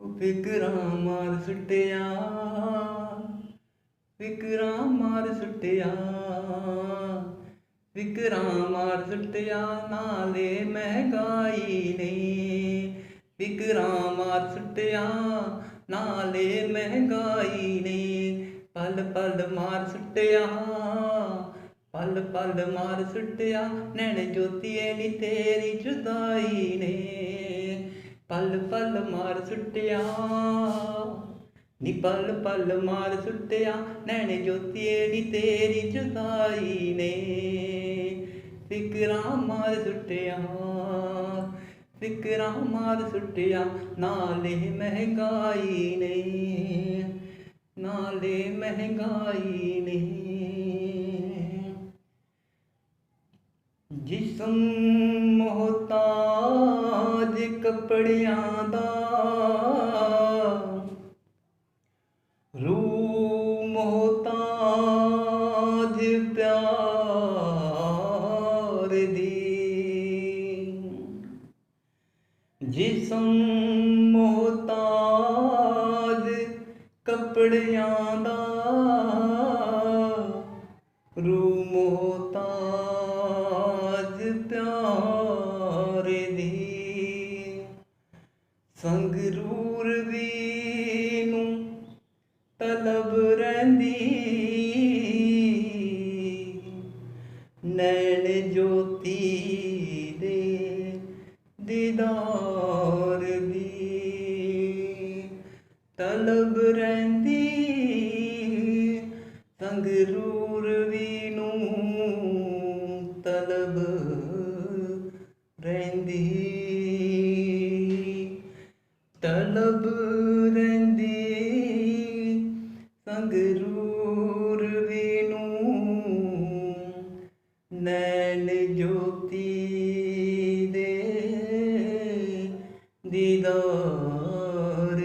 ਉਹ ਫਿਕਰਾਂ ਮਾਰ ਸੁੱਟਿਆ। ਫਿਕਰਾਂ ਮਾਰ ਸੁੱਟਿਆ। ਫਿਕਰਾਂ ਮਾਰ ਸੁੱਟਿਆ, ਨਾਲੇ ਮਹਿੰਗਾਈ ਨੇ ਫਿਕਰਾਂ ਮਾਰ ਸੁੱਟਿਆ, ਨਾਲੇ ਮਹਿੰਗਾਈ ਨੇ ਪਲ ਪਲ ਮਾਰ ਸੁੱਟਿਆ। ਪਲ ਪਲ ਮਾਰ ਸੁੱਟਿਆ, ਨੈਣ ਜੋਤੀਏ ਨੀ ਤੇਰੀ ਜੁਦਾਈ ਨੇ। ਪਲ ਪਲ ਮਾਰ ਸੁੱਟਿਆ। ਨੀ ਪਲ ਪਲ ਮਾਰ ਸੁੱਟਿਆ, ਨੈਣ ਜੋਤੀਏ ਨੀ ਤੇਰੀ ਜੁਦਾਈ ਨੇ। ਫਿਕਰਾਂ ਮਾਰ ਸੁੱਟਿਆ, ਫਿਕਰਾਂ ਮਾਰ ਸੁੱਟਿਆ, ਨਾਲੇ ਮਹਿੰਗਾਈ ਨੇ। ਨਾਲੇ ਮਹਿੰਗਾਈ ਨੇ। ਜਿਸਮ ਕੱਪੜਿਆਂ ਦਾ ਰੂ ਮੋਹਤਾਜ ਪਿਆਰ ਦੀ। ਜਿਸਮ ਮੋਹਤਾਜ ਕੱਪੜਿਆਂ ਦਾ ਰੂ ਮੋਹਤਾਜ ਪਿਆਰ ਸੰਗਰੂਰ ਵੀ ਨੂੰ ਤਲਬ ਰਹਿੰਦੀ ਨੈਣ ਜੋਤੀ ਦੇ ਦੀਦਾਰ ਦੀ। ਤਲਬ ਰਹਿੰਦੀ ਸੰਗਰੂਰ ਵੀ ਨੂੰ ਤਲਬ ਰਹਿੰਦੀ ਤਲਬ ਰਹਿੰਦੀ। ਸੰਗਰੂਰ ਵੀ ਨੂੰ ਨੈਣ ਜੋਤੀ ਦੇ ਦੀਦਾਰ